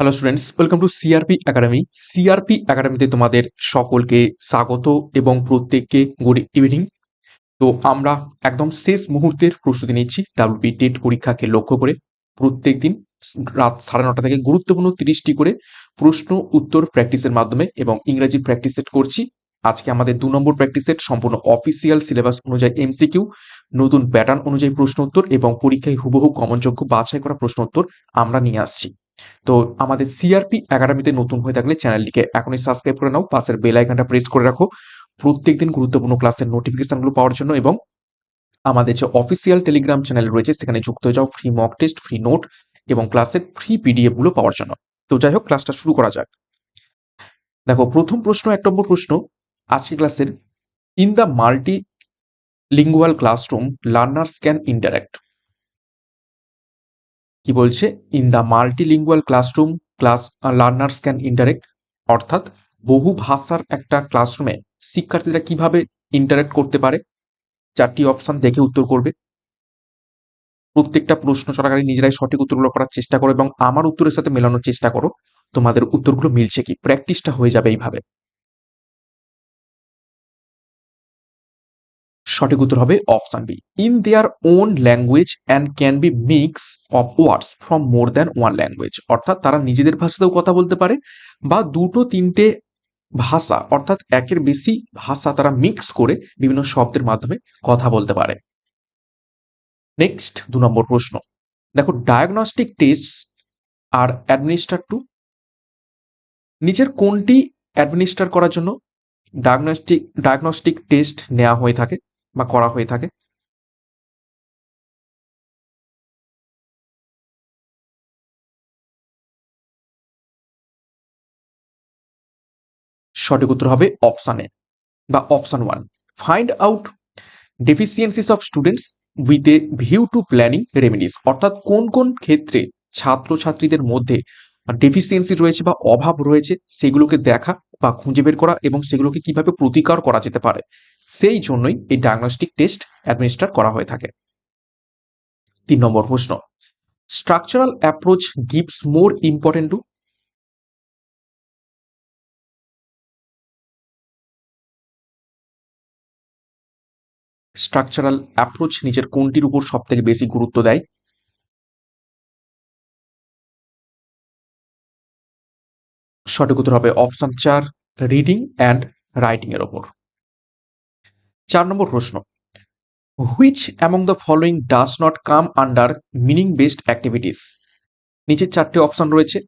Hello students welcome to CRP academy CRP একাডেমিতে তোমাদের সকলকে স্বাগত এবং প্রত্যেককে গুড ইভিনিং তো আমরা একদম শেষ মুহূর্তের প্রস্তুতি নিচ্ছি ডাব্লিউপি টেট পরীক্ষাকে লক্ষ্য করে। প্রত্যেক দিন রাত সাড়ে নটা থেকে গুরুত্বপূর্ণ তিরিশটি করে প্রশ্ন, উত্তর প্র্যাকটিসের মাধ্যমে এবং ইংরেজি প্র্যাকটিস সেট করছি। আজকে আমাদের দু নম্বর প্র্যাকটিস সেট সম্পূর্ণ অফিসিয়াল সিলেবাস অনুযায়ী এমসিকিউ নতুন প্যাটার্ন অনুযায়ী প্রশ্ন উত্তর এবং পরীক্ষায় হুবহু কমনযোগ্য বাছাই করা প্রশ্ন উত্তর আমরা নিয়ে আসছি। তো আমাদের সিআরপি একাডেমিতে নতুন হয়ে থাকলে চ্যানেলটিকে এখনই সাবস্ক্রাইব করে নাও, পাশের বেল আইকনটা প্রেস করে রাখো। প্রত্যেকদিন গুরুত্বপূর্ণ ক্লাসের নোটিফিকেশনগুলো পাওয়ার জন্য এবং আমাদের যে অফিসিয়াল টেলিগ্রাম চ্যানেল রয়েছে, সেখানে যুক্ত হয়ে যাও free mock test free note এবং ক্লাসের ফ্রি পিডিএফগুলো পাওয়ার জন্য। তো যাই হোক ক্লাসটা শুরু করা যাক। দেখো, প্রথম প্রশ্ন, এক নম্বর প্রশ্ন। আজকে ক্লাসের in the multilingual classroom learners can interact কি বলছে? In the multilingual classroom class learners can interact অর্থাৎ বহু ভাষার একটা ক্লাসরুমে শিক্ষার্থীরা কীভাবে ইন্টারেক্ট করতে পারে? চারটি অপশন দেখে উত্তর করবে। প্রত্যেকটা প্রশ্ন চলাকালীন নিজেরাই সঠিক উত্তরগুলো করার চেষ্টা করো এবং আমার উত্তরের সাথে মেলানোর চেষ্টা করো। তোমাদের উত্তরগুলো মিলছে কি? প্র্যাকটিসটা হয়ে যাবে এইভাবে। সঠিক উত্তর হবে option B in their own language and can be mix of words from more than one language অর্থাৎ তারা নিজেদের ভাষাতেও কথা বলতে পারে বা দুটো তিনটে ভাষা, অর্থাৎ একের বেশি ভাষা তারা মিক্স করে বিভিন্ন শব্দের মাধ্যমে কথা বলতে পারে। নেক্সট দু নম্বর প্রশ্ন। দেখো diagnostic test R administer to নিচের কোনটি অ্যাডমিনিস্টার করার জন্য ডায়াগনস্টিক ডায়াগনস্টিক টেস্ট নেওয়া হয়ে থাকে? বা করা হয়ে থাকে। সঠিক উত্তর হবে অপশান এ বা option one find out deficiencies of students with a view to planning remedies অর্থাৎ কোন কোন ক্ষেত্রে ছাত্রছাত্রীদের মধ্যে ডেফিসিয়েন্সি রয়েছে বা অভাব রয়েছে, সেগুলোকে দেখা বা খুঁজে বের করা এবং সেগুলোকে কীভাবে প্রতিকার করা যেতে পারে, সেই জন্যই এই ডায়াগনস্টিক টেস্ট অ্যাডমিনিস্টার করা হয়ে থাকে। তিন নম্বর প্রশ্ন structural approach gives more important to structural approach নিজের কোনটির উপর সব থেকে বেশি গুরুত্ব দেয়? সঠিক উত্তর হবে অপশন চার রিডিং অ্যান্ড রাইটিং এর ওপর। চার নম্বর প্রশ্ন। Which among the following does not come under meaning based activities নিচের চারটে অপশন রয়েছে।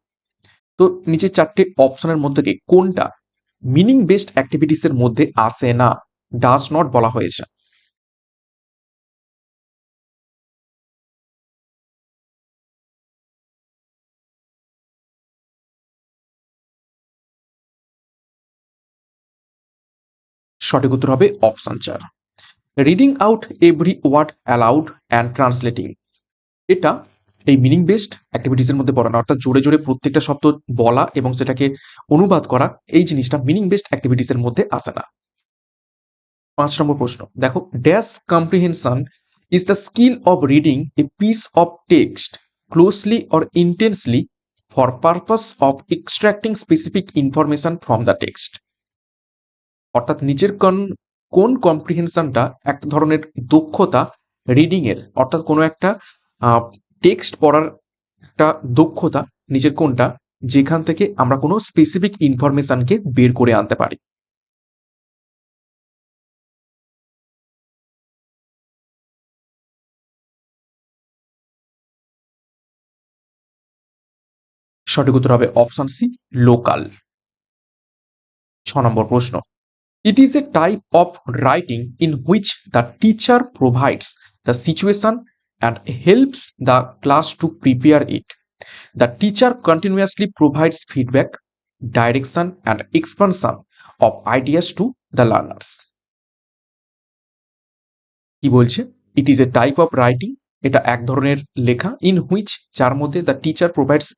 তো নিচের চারটে অপশনের মধ্যে থেকে কোনটা মিনিং বেসড অ্যাক্টিভিটিস এর মধ্যে আসে না ডাস নট বলা হয়েছে। সঠিক উত্তর হবে অপশন চার। Reading out every word aloud and translating এটা এই মিনিং বেসড অ্যাক্টিভিটিসের মধ্যে পড়ে না অর্থাৎ জোরে জোরে প্রত্যেকটা শব্দ বলা এবং সেটাকে অনুবাদ করা, এই জিনিসটা মিনিং বেসড অ্যাক্টিভিটিসের মধ্যে আসে না। পাঁচ নম্বর প্রশ্ন, দেখো dash comprehension is the skill of reading a piece of text closely or intensely for purpose of extracting specific information from the text অর্থাৎ নিচের কোন কোন কম্প্রিহেনশনটা এক ধরনের দক্ষতা রিডিং এর অর্থাৎ কোনো একটা টেক্সট পড়ার একটা দক্ষতা নিচের কোনটা যেখান থেকে আমরা কোনো স্পেসিফিক ইনফরমেশনকে বের করে আনতে পারি। সঠিক উত্তর হবে অপশন সি লোকাল ছ নম্বর প্রশ্ন। It is a type of writing in which the teacher provides the situation and helps the class to prepare it. The teacher continuously provides feedback, direction, and expansion of ideas to the learners. কি বলছে it is a type of writing এটা এক ধরনের লেখা in which যার মধ্যে the teacher provides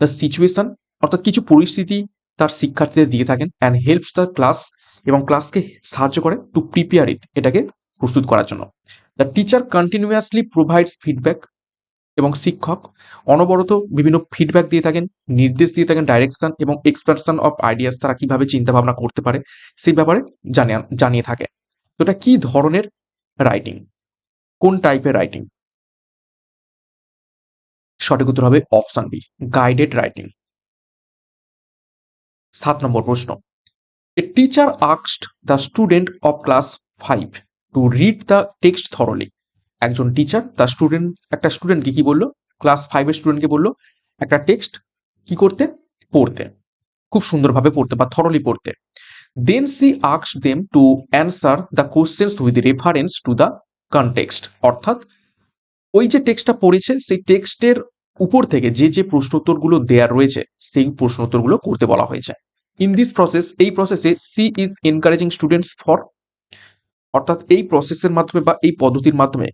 the situation অর্থাৎ কিছু পরিস্থিতি তার শিক্ষার্থীদের দিয়ে থাকেন অ্যান্ড হেল্পস দ্য ক্লাস এবং ক্লাসকে সাহায্য করে টু প্রিপেয়ার ইট এটাকে প্রস্তুত করার জন্য। The teacher continuously provides feedback এবং শিক্ষক অনবরত বিভিন্ন ফিডব্যাক দিয়ে থাকেন, নির্দেশ দিয়ে থাকেন ডাইরেকশন এবং এক্সপ্রেশন অফ আইডিয়াস তারা কীভাবে চিন্তা ভাবনা করতে পারে সেই ব্যাপারে জানিয়ে জানিয়ে থাকে। তো এটা কি ধরনের রাইটিং কোন টাইপের রাইটিং সঠিক উত্তর হবে অপশন বি গাইডেড রাইটিং সাত নম্বর প্রশ্ন। A teacher আক্সড the student of class five to read the text thoroughly একজন টিচার তার স্টুডেন্ট একটা স্টুডেন্টকে কি বলল? ক্লাস ফাইভের স্টুডেন্টকে বলল, একটা টেক্সট কি করতে? পড়তে। খুব সুন্দরভাবে পড়তে বা থরলি পড়তে। Then she asks them to answer the questions with reference to the context অর্থাৎ, ওই যে টেক্সটটা পড়েছে, সেই টেক্সটের উপর থেকে যে যে প্রশ্নোত্তরগুলো দেয়া রয়েছে, সেই প্রশ্নোত্তরগুলো করতে বলা হয়েছে। ইন দিস প্রসেস এই প্রসেসে she is encouraging students for অর্থাৎ এই প্রসেসের মাধ্যমে বা এই পদ্ধতির মাধ্যমে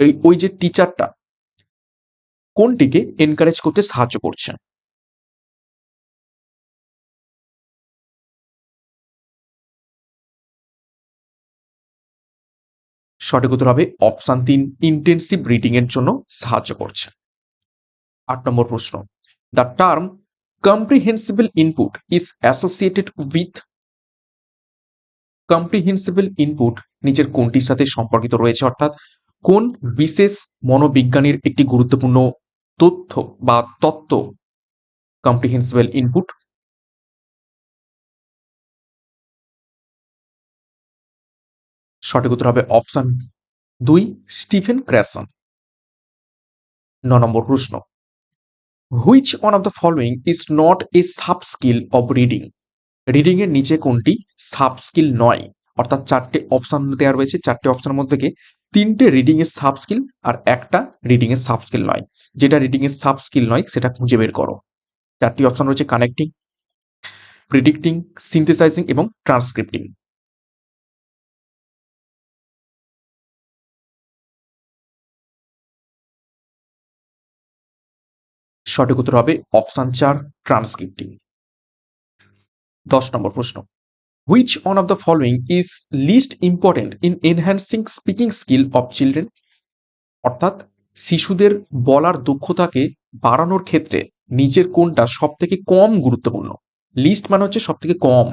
এই, ওই যে টিচারটা কোনটিকে এনকারেজ করতে সাহায্য করছে। সঠিক উত্তর হবে অপশান তিন ইন্টেন্সিভ রিডিং এর জন্য সাহায্য করছে। আট নম্বর প্রশ্ন the term comprehensible input is associated with comprehensible input নিচের কোনটির সাথে সম্পর্কিত রয়েছে, অর্থাৎ কোন বিশেষ মনোবিজ্ঞানীর একটি গুরুত্বপূর্ণ তথ্য বা তত্ত্ব কম্প্রিহেন্সিবল ইনপুট সঠিক উত্তর হবে অপশন দুই, স্টিফেন ক্র্যাসন। ন নম্বর প্রশ্ন। Which one of the following is not a sub skill of reading reading এর নিচে কোনটি? সাব স্কিল নয়। অর্থাৎ চারটে অপশান দেওয়া রয়েছে। চারটে অপশানের মধ্যে থেকে তিনটে রিডিং এর সাব স্কিল আর একটা রিডিং এর সাব স্কিল নয়। যেটা রিডিং এর সাব স্কিল নয়, সেটা খুঁজে বের করো। চারটি অপশান রয়েছে কানেক্টিং প্রিডিক্টিং সিনথেসাইজিং এবং ট্রান্সক্রিপ্টিং সঠিক উত্তর হবে অপশন চার ট্রান্সক্রিপ্টিং দশ নম্বর প্রশ্ন। Which one of the following is least important in enhancing speaking skill of children অর্থাৎ শিশুদের বলার দক্ষতাকে বাড়ানোর ক্ষেত্রে নিচের কোনটা সব থেকে কম গুরুত্বপূর্ণ? লিস্ট মানে হচ্ছে সব থেকে কম।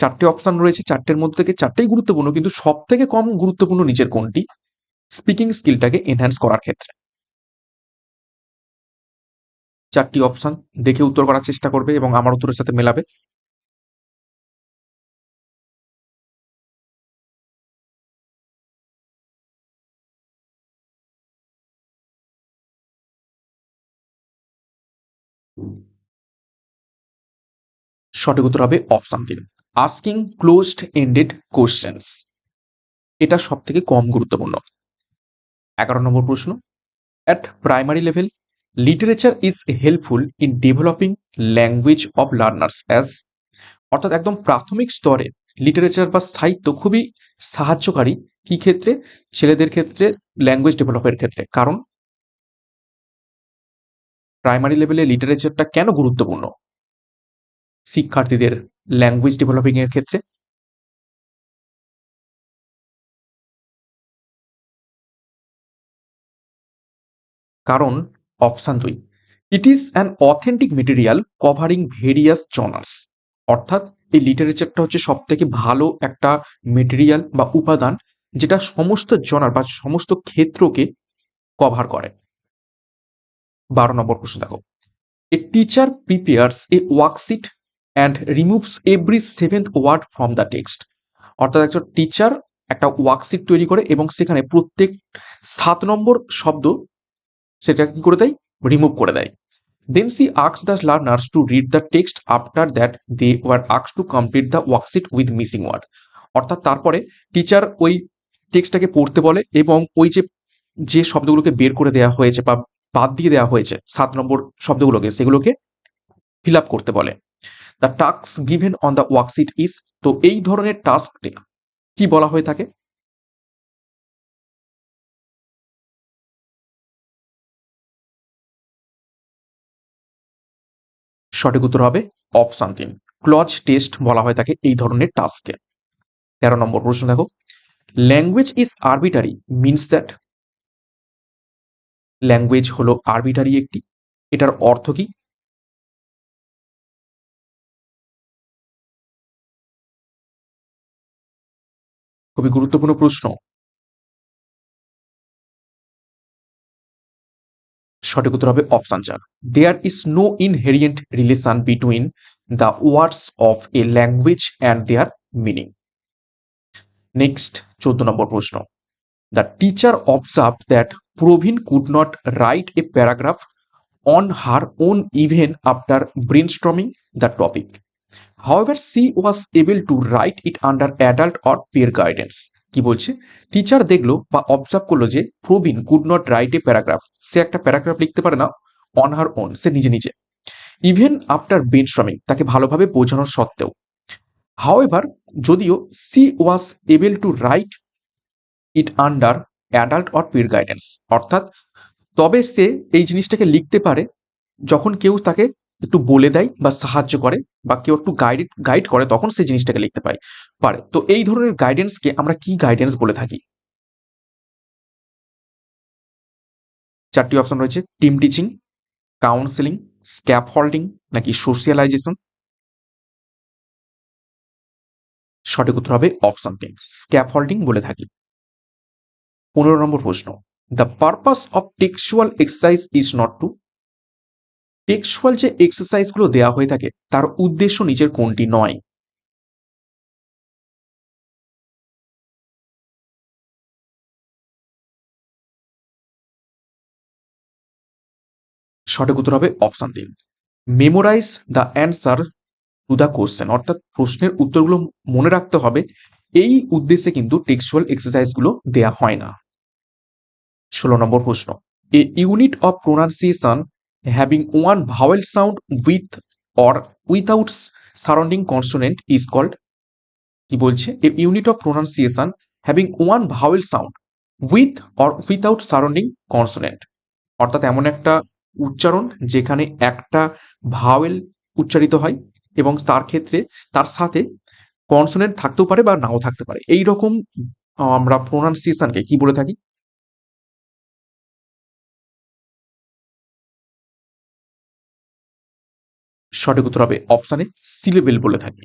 চারটে অপশন রয়েছে, চারটের মধ্যে থেকে চারটেই গুরুত্বপূর্ণ, কিন্তু সব থেকে কম গুরুত্বপূর্ণ নিচের কোনটি? স্পিকিং স্কিলটাকে এনহ্যান্স করার ক্ষেত্রে। চারটি অপশন দেখে উত্তর করার চেষ্টা করবে এবং আমার উত্তরের সাথে মেলাবে। সঠিক উত্তর হবে অপশন তিন। আস্কিং ক্লোজড এন্ডেড কোশ্চেন্স এটা সব থেকে কম গুরুত্বপূর্ণ। এগারো নম্বর প্রশ্ন at primary level literature is helpful in developing language of learners as অর্থাৎ একদম প্রাথমিক স্তরে লিটারেচার বা সাহিত্য খুবই সাহায্যকারী কি ক্ষেত্রে? ছেলেদের ক্ষেত্রে ল্যাঙ্গুয়েজ ডেভেলপের ক্ষেত্রে। কারণ প্রাইমারি লেভেলে লিটারেচারটা কেন গুরুত্বপূর্ণ? শিক্ষার্থীদের ল্যাঙ্গুয়েজ ডেভেলপিং এর ক্ষেত্রে। কারণ অপশান দুই। It is an authentic material covering various genres অর্থাৎ এই লিটারেচারটা হচ্ছে সব থেকে ভালো একটা মেটেরিয়াল বা উপাদান যেটা সমস্ত জনার বা সমস্ত ক্ষেত্রকে কভার করে। বারো নম্বর প্রশ্ন দেখো। A teacher prepares a worksheet and removes every seventh word from the text অর্থাৎ একজন টিচার একটা ওয়ার্কশিট তৈরি করে এবং সেখানে প্রত্যেক সাত নম্বর শব্দ সেটা কি করে দেয়? রিমুভ করে দেয়। Then she asks the learners to read the text after that they were আক্স to complete the worksheet with missing word অর্থাৎ তারপরে টিচার ওই টেক্সটটাকে পড়তে বলে এবং ওই যে যে শব্দগুলোকে বের করে দেওয়া হয়েছে বা বাদ দিয়ে দেওয়া হয়েছে, সাত নম্বর শব্দগুলোকে, সেগুলোকে ফিল আপ করতে বলে। The task given on the worksheet is তো এই ধরনের টাস্কটি কি বলা হয়ে থাকে? সঠিক উত্তর হবে অপশান তিন ক্লজ টেস্ট বলা হয় তাকে এই ধরনের টাস্ককে তেরো নম্বর প্রশ্ন দেখো। Language is arbitrary, means that language হলো আরবিটারি একটি। এটার অর্থ কি? খুবই গুরুত্বপূর্ণ প্রশ্ন। সঠিক উত্তর হবে অপশন চার। There is no inherent relation between the words of a language and their meaning next চোদ্দ নম্বর প্রশ্ন। The teacher observe that Praveen could not write a paragraph on her own even after brainstorming the topic however she was able to write it under adult or peer guidance কি বলছে? Teacher দেখল বা observe করল যে Praveen could not write a paragraph সে একটা paragraph লিখতে পারে না অন হার ওন সে নিজে নিজে। ইভেন আফটার ব্রেন স্ট্রমিং তাকে ভালোভাবে বোঝানোর সত্ত্বেও। হাওয়েভার যদিও she was able to write it under adult or peer guidance অর্থাৎ তবে সে এই জিনিসটাকে লিখতে পারে যখন কেউ তাকে একটু বলে দেয় বা সাহায্য করে বা কেউ একটু গাইড গাইড করে, তখন সে জিনিসটাকে লিখতে পারে। পারে। তো এই ধরনের গাইডেন্সকে আমরা কি গাইডেন্স বলে থাকি? চারটি অপশন রয়েছে team teaching counselling scaffolding নাকি সোশিয়ালাইজেশন সঠিক উত্তর হবে অপশন তিন স্ক্যাপ হোল্ডিং বলে থাকি। পনেরো নম্বর প্রশ্ন the purpose of textual exercise is not to textual যে এক্সারসাইজগুলো দেওয়া হয়ে থাকে, তার উদ্দেশ্য নিজের কোনটি নয়? সঠিক উত্তর হবে অপশন তিন memorize the answer to the question অর্থাৎ প্রশ্নের উত্তরগুলো মনে রাখতে হবে। এই উদ্দেশ্যে কিন্তু টেক্সুয়াল এক্সারসাইজগুলো দেয়া হয় না। ষোলো নম্বর প্রশ্ন। A unit of pronunciation having one vowel sound with or without surrounding consonant is called কি বলছে? A unit of pronunciation having one vowel sound with or without surrounding consonant অর্থাৎ এমন একটা উচ্চারণ যেখানে একটা ভাওয়েল উচ্চারিত হয় এবং তার ক্ষেত্রে তার সাথে কনসোনেন্ট থাকতেও পারে বা নাও থাকতে পারে। এই রকম আমরা প্রোনাউন্সিয়েশনকে কি বলে থাকি? সঠিক উত্তর হবে অপশানে সিলেবেল বলে থাকি।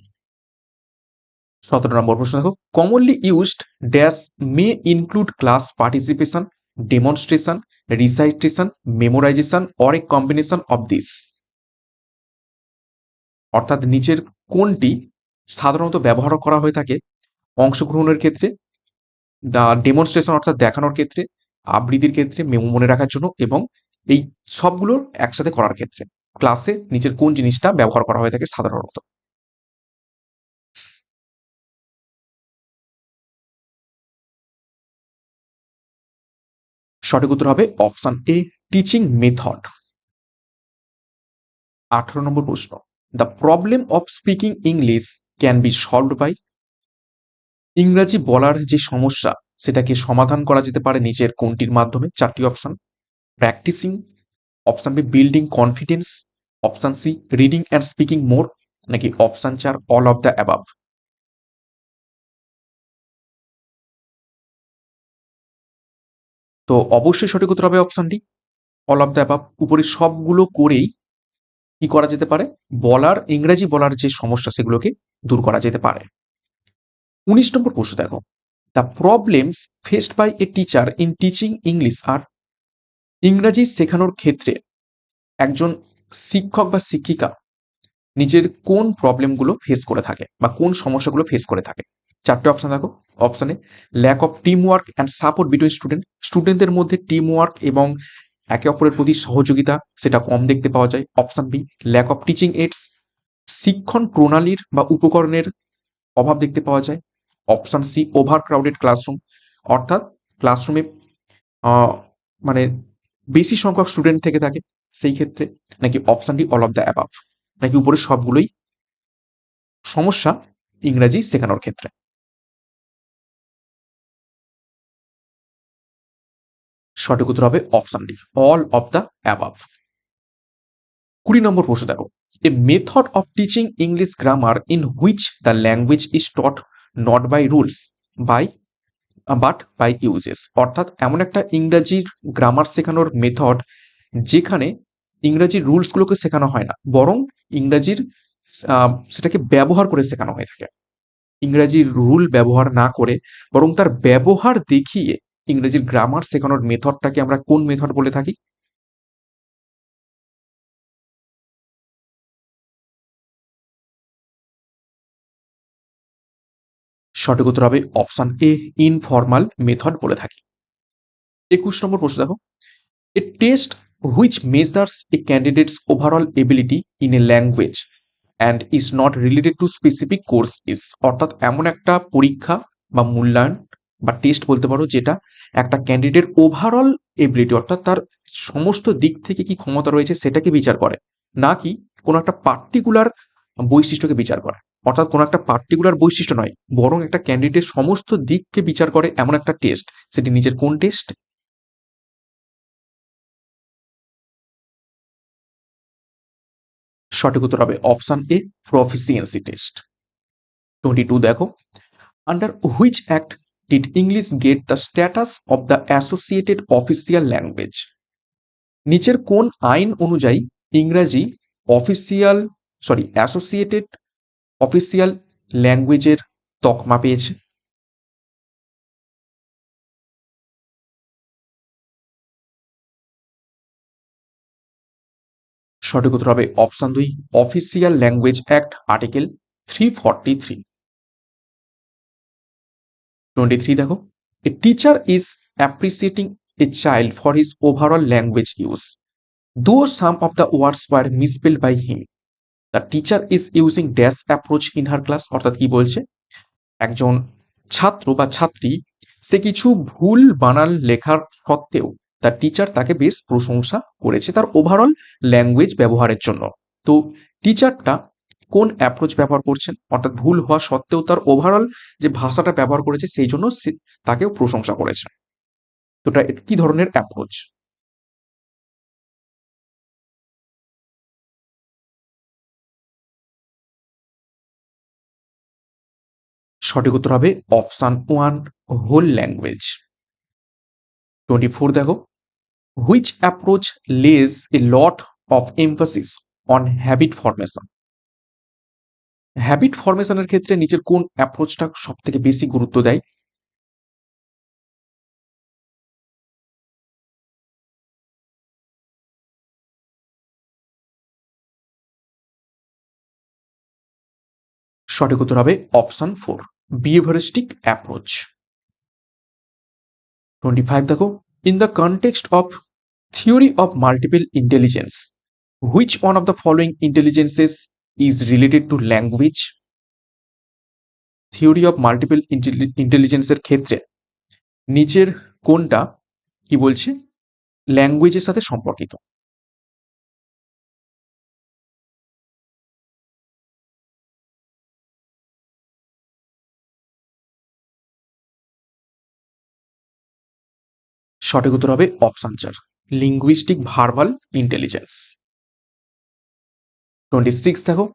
সতেরো নম্বর প্রশ্ন দেখো। Commonly used dash may include class participation demonstration recitation memorization or a combination of this অর্থাৎ নিচের কোনটি সাধারণত ব্যবহার করা হয়ে থাকে অংশগ্রহণের ক্ষেত্রে, দা ডেমনস্ট্রেশন অর্থাৎ দেখানোর ক্ষেত্রে, আবৃত্তির ক্ষেত্রে মেমো মনে রাখার জন্য এবং এই সবগুলো একসাথে করার ক্ষেত্রে। ক্লাসে নিচের কোন জিনিসটা ব্যবহার করা হয়ে থাকে সাধারণত। সঠিক উত্তর হবে অপশন এ টিচিং মেথড আঠারো নম্বর প্রশ্ন। The problem of speaking English can be solved by ইংরাজি বলার যে সমস্যা, সেটাকে সমাধান করা যেতে পারে নিচের কোনটির মাধ্যমে? চারটি option. Practising option B building confidence option C reading and speaking more নাকি অপশন চার অল অফ দ্য অ্যাবাভ তো অবশ্যই সঠিক উত্তর হবে অপশনটি অল অফ দ্য উপরে সবগুলো করেই কি করা যেতে পারে? বলার, ইংরেজি বলার যে সমস্যা, সেগুলোকে দূর করা যেতে পারে। উনিশ নম্বর প্রশ্ন দেখো। The problems faced by a teacher in teaching English আর ইংরাজি শেখানোর ক্ষেত্রে একজন শিক্ষক বা শিক্ষিকা নিজের কোন প্রবলেমগুলো ফেস করে থাকে বা কোন সমস্যাগুলো ফেস করে থাকে। চারটে অপশন দেখো অপশানে lack of team work and support between student স্টুডেন্টদের মধ্যে টিম ওয়ার্ক এবং একে অপরের প্রতি সহযোগিতা সেটা কম দেখতে পাওয়া যায়। Option B lack of teaching aids শিক্ষণ প্রণালীর বা উপকরণের অভাব দেখতে পাওয়া যায়। Option C over crowded classroom অর্থাৎ ক্লাসরুমে মানে বেশি সংখ্যক স্টুডেন্ট থেকে থাকে, সেই ক্ষেত্রে নাকি option D all of the above নাকি উপরে সবগুলোই সমস্যা ইংরাজি শেখানোর ক্ষেত্রে। সঠিক উত্তর হবে option D all of the above কুড়ি নম্বর প্রশ্ন দেখো a method of teaching English grammar in which the language is taught not by rules by but by uses অর্থাৎ এমন একটা ইংরাজির গ্রামার শেখানোর মেথড যেখানে ইংরাজির রুলসগুলোকে শেখানো হয় না, বরং ইংরাজির সেটাকে ব্যবহার করে শেখানো হয়ে থাকে। ইংরাজির রুল ব্যবহার না করে, বরং তার ব্যবহার দেখিয়ে ইংরেজির গ্রামার শেখানোর মেথডটাকে আমরা কোন মেথড বলে থাকি? সঠিক উত্তর হবে অপশন এ ইনফর্মাল মেথড বলে থাকি। একুশ নম্বর প্রশ্ন দেখো। A test which measures a candidate's overall ability in a language and is not related to specific course is অর্থাৎ এমন একটা পরীক্ষা বা মূল্যায়ন বা টেস্ট বলতে পারো যেটা একটা ক্যান্ডিডেট ওভারঅল এবিলিটি অর্থাৎ তার সমস্ত দিক থেকে কি ক্ষমতা রয়েছে সেটাকে বিচার করে, না কি কোনো একটা পার্টিকুলার বৈশিষ্ট্যকে বিচার করে। অর্থাৎ কোনো একটা পার্টিকুলার বৈশিষ্ট্য নয়, বরং একটা ক্যান্ডিডেট সমস্ত দিককে বিচার করে এমন একটা টেস্ট সেটি নিজের কোন টেস্ট সঠিক উত্তর হবে option A proficiency test twenty two দেখো under which act did English get the status of the associated official language নিচের কোন আইন অনুযায়ী ইংরাজি অফিসিয়াল সরি অ্যাসোসিয়েটেড অফিসিয়াল ল্যাঙ্গুয়েজের তকমা পেয়েছে? সঠিক উত্তর হবে অপশন দুই official language act article three forty three twenty three দেখো। A teacher is appreciating a child for his overall language use though some of the words were misspelled by him the teacher is using dash approach in her class অর্থাৎ কি বলছে? একজন ছাত্র বা ছাত্রী, সে কিছু ভুল বানান লেখার সত্ত্বেও তার টিচার তাকে বেশ প্রশংসা করেছে তার ওভারঅল ল্যাঙ্গুয়েজ ব্যবহারের জন্য। তো টিচারটা কোন অ্যাপ্রোচ ব্যবহার করছেন? অর্থাৎ ভুল হওয়া সত্ত্বেও তার ওভারঅল যে ভাষাটা ব্যবহার করেছে, সেই জন্য তাকেও প্রশংসা করেছে তো কি ধরনের অ্যাপ্রোচ সঠিক উত্তর হবে option one whole language twenty four দেখো। Which approach lays a lot of emphasis on habit formation habit ফরমেশনের ক্ষেত্রে নিজের কোন অ্যাপ্রোচটা সব থেকে বেশি গুরুত্ব দেয়? সঠিক উত্তর হবে option four behaviouristic approach twenty five দেখো in the context of theory of multiple intelligence which one of the following intelligences is related to language theory of multiple ইন্টেলিজেন্সের ক্ষেত্রে নিচের কোনটা, কি বলছে ল্যাঙ্গুয়েজের সাথে সম্পর্কিত। সঠিক উত্তর হবে অপশন চার linguistic verbal intelligence twenty six দেখো।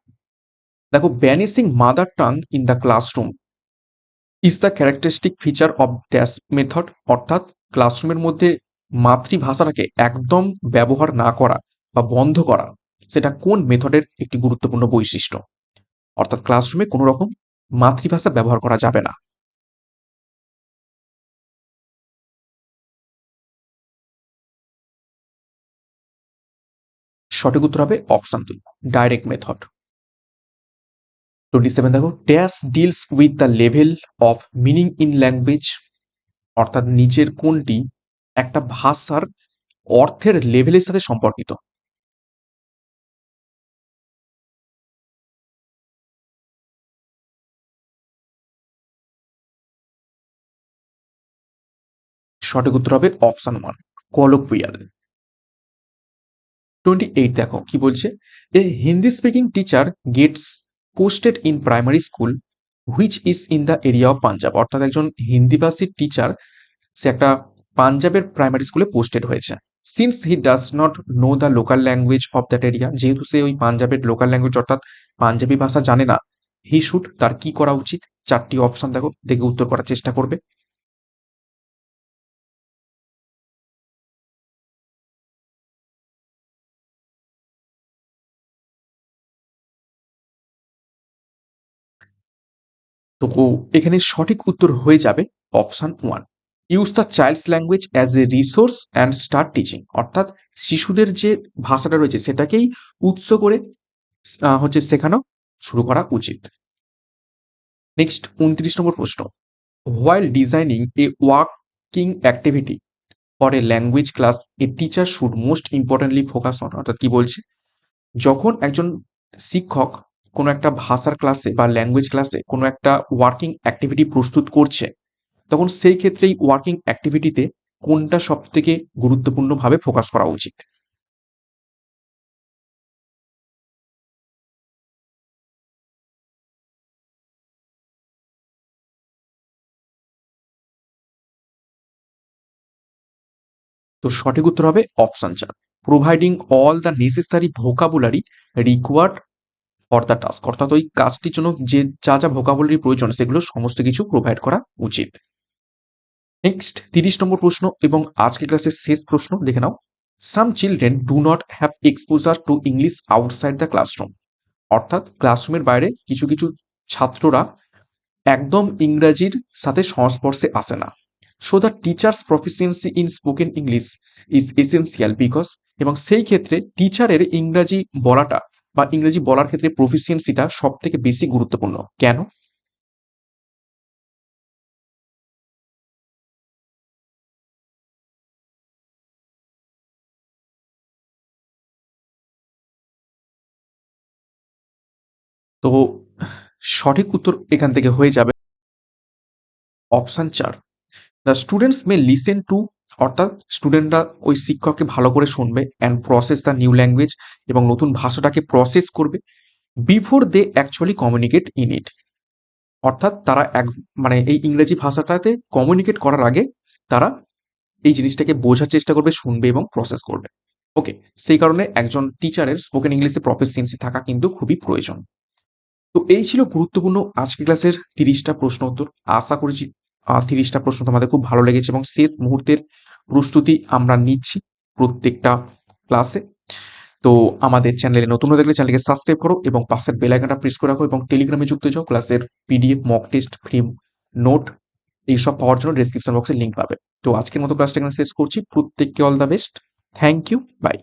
দেখো banishing mother tongue in the classroom is the characteristic feature of dash method অর্থাৎ ক্লাসরুমের মধ্যে মাতৃভাষাটাকে একদম ব্যবহার না করা বা বন্ধ করা, সেটা কোন মেথডের একটি গুরুত্বপূর্ণ বৈশিষ্ট্য? অর্থাৎ ক্লাসরুমে কোনো রকম মাতৃভাষা ব্যবহার করা যাবে না। সঠিক উত্তর হবে অপশন দুই ডাইরেক্ট মেথড টোয়েন্টি সেভেন দেখো dash deals with the level of meaning in language অর্থাৎ নিচের কোনটি একটা ভাষার অর্থের লেভেলের সাথে সম্পর্কিত। সঠিক উত্তর হবে option one colloquial twenty eight দেখো, কি বলছে? A Hindi speaking teacher gets posted in primary school which is in the area of Punjab অর্থাৎ একজন হিন্দিভাষী টিচার সে একটা পাঞ্জাবের প্রাইমারি স্কুলে পোস্টেড হয়েছে। Since he does not know the local language of that area যেহেতু সে ওই পাঞ্জাবের লোকাল ল্যাঙ্গুয়েজ অর্থাৎ পাঞ্জাবি ভাষা জানে না হি শুড তার কি করা উচিত? চারটি অপশন দেখো, দেখে উত্তর করার চেষ্টা করবে। তো এখানে সঠিক উত্তর হয়ে যাবে option one use the child's language as a resource and start teaching অর্থাৎ শিশুদের যে ভাষাটা রয়েছে সেটাকেই উৎস করে হচ্ছে শেখানো শুরু করা উচিত। নেক্সট উনত্রিশ নম্বর প্রশ্ন। While designing a working activity for a language class a teacher should most importantly focus on অর্থাৎ কি বলছে? যখন একজন শিক্ষক কোনো একটা ভাষার ক্লাসে বা ল্যাঙ্গুয়েজ ক্লাসে কোনো একটা ওয়ার্কিং অ্যাক্টিভিটি প্রস্তুত করছে, তখন সেই ক্ষেত্রে এই ওয়ার্কিং অ্যাক্টিভিটিতে কোনটা সব থেকে গুরুত্বপূর্ণভাবে ফোকাস করা উচিত? তো সঠিক উত্তর হবে অপশন চার। Providing all the necessary vocabulary required for the task অর্থাৎ ওই কাজটির জন্য যে যা যা ভোকাবুলারি প্রয়োজন, সেগুলো সমস্ত কিছু প্রোভাইড করা উচিত। নেক্সট তিরিশ নম্বর প্রশ্ন এবং আজকে ক্লাসের শেষ প্রশ্ন, দেখে নাও। Some children do not have exposure to English outside the classroom অর্থাৎ ক্লাসরুমের বাইরে কিছু কিছু ছাত্ররা একদম ইংরাজির সাথে সংস্পর্শে আসে না। So the teacher's proficiency in spoken English is essential because এবং সেই ক্ষেত্রে টিচারের ইংরাজি বলাটা বা ইংরেজি বলার ক্ষেত্রে প্রফিসিয়েন্সিটা সব থেকে বেশি গুরুত্বপূর্ণ। কেন? তো সঠিক উত্তর এখান থেকে হয়ে যাবে অপশন চার। The students may listen to অর্থাৎ স্টুডেন্টরা ওই শিক্ষককে ভালো করে শুনবে and process the new language এবং নতুন ভাষাটাকে প্রসেস করবে before they actually communicate in it অর্থাৎ তারা এক মানে এই ইংরেজি ভাষাটাতে কমিউনিকেট করার আগে তারা এই জিনিসটাকে বোঝার চেষ্টা করবে, শুনবে এবং প্রসেস করবে। ওকে সেই কারণে একজন টিচারের স্পোকেন ইংলিশে প্রফেসিয়েন্সি থাকা কিন্তু খুবই প্রয়োজন। তো এই ছিল গুরুত্বপূর্ণ আজকে ক্লাসের তিরিশটা প্রশ্ন উত্তর। আশা করছি তিরিশটা প্রশ্ন তোমাদের খুব ভালো লেগেছে এবং শেষ মুহূর্তের প্রস্তুতি আমরা নিচ্ছি প্রত্যেকটা ক্লাসে তো আমাদের চ্যানেলে নতুন হয়ে দেখলে চ্যানেলকে সাবস্ক্রাইব করো এবং পাশের বেল আইকনটা প্রেস করে রাখো এবং টেলিগ্রামে যুক্ত যাও ক্লাসের PDF mock test free note এইসব পাওয়ার জন্য ডিসক্রিপশন বক্সে লিঙ্ক পাবে। তো আজকের মতো ক্লাসটা এখানে শেষ করছি। প্রত্যেককে all the best thank you bye